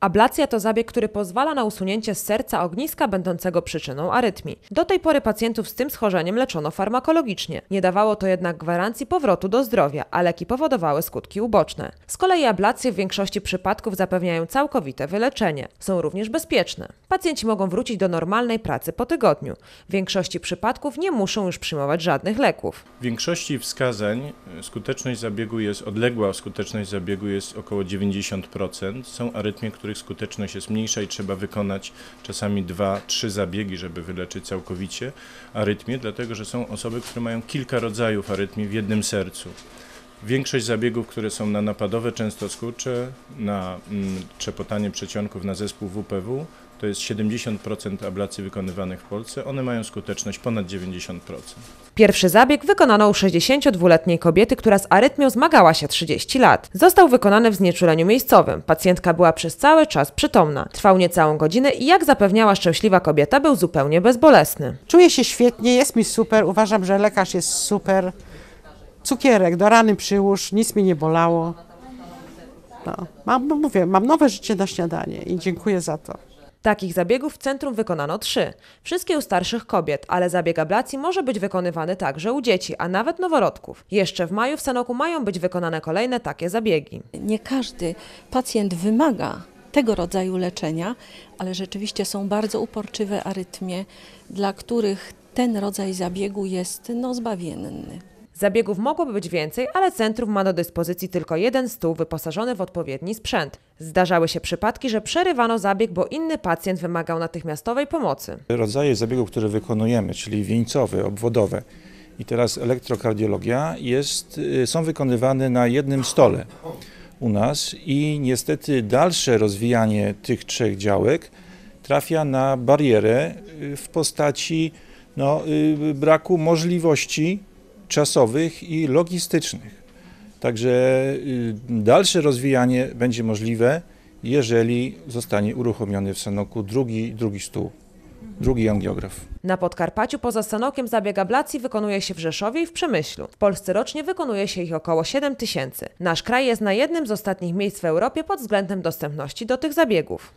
Ablacja to zabieg, który pozwala na usunięcie z serca ogniska będącego przyczyną arytmii. Do tej pory pacjentów z tym schorzeniem leczono farmakologicznie. Nie dawało to jednak gwarancji powrotu do zdrowia, a leki powodowały skutki uboczne. Z kolei ablacje w większości przypadków zapewniają całkowite wyleczenie. Są również bezpieczne. Pacjenci mogą wrócić do normalnej pracy po tygodniu. W większości przypadków nie muszą już przyjmować żadnych leków. W większości wskazań e, skuteczność zabiegu jest odległa, skuteczność zabiegu jest około 90%. Są arytmie, których skuteczność jest mniejsza i trzeba wykonać czasami dwa, trzy zabiegi, żeby wyleczyć całkowicie arytmię, dlatego że są osoby, które mają kilka rodzajów arytmii w jednym sercu. Większość zabiegów, które są na napadowe często skurcze, na mm, trzepotanie na zespół WPW, to jest 70% ablacji wykonywanych w Polsce. One mają skuteczność ponad 90%. Pierwszy zabieg wykonano u 62-letniej kobiety, która z arytmią zmagała się 30 lat. Został wykonany w znieczuleniu miejscowym. Pacjentka była przez cały czas przytomna. Trwał niecałą godzinę i jak zapewniała szczęśliwa kobieta, był zupełnie bezbolesny. Czuję się świetnie, jest mi super. Uważam, że lekarz jest super. Cukierek, do rany przyłóż, nic mi nie bolało. No, mam, mówię, mam nowe życie na śniadanie i dziękuję za to. Takich zabiegów w centrum wykonano trzy. Wszystkie u starszych kobiet, ale zabieg ablacji może być wykonywany także u dzieci, a nawet noworodków. Jeszcze w maju w Sanoku mają być wykonane kolejne takie zabiegi. Nie każdy pacjent wymaga tego rodzaju leczenia, ale rzeczywiście są bardzo uporczywe arytmie, dla których ten rodzaj zabiegu jest no, zbawienny. Zabiegów mogłoby być więcej, ale centrum ma do dyspozycji tylko jeden stół wyposażony w odpowiedni sprzęt. Zdarzały się przypadki, że przerywano zabieg, bo inny pacjent wymagał natychmiastowej pomocy. rodzaje zabiegów, które wykonujemy, czyli wieńcowe, obwodowe i teraz elektrokardiologia, jest, y, są wykonywane na jednym stole u nas i niestety dalsze rozwijanie tych trzech działek trafia na barierę y, w postaci no, y, braku możliwości czasowych i logistycznych. Także y, dalsze rozwijanie będzie możliwe, jeżeli zostanie uruchomiony w Sanoku drugi, drugi stół, drugi angiograf. Na Podkarpaciu poza Sanokiem zabieg ablacji wykonuje się w Rzeszowie i w Przemyślu. W Polsce rocznie wykonuje się ich około 7 tysięcy. Nasz kraj jest na jednym z ostatnich miejsc w Europie pod względem dostępności do tych zabiegów.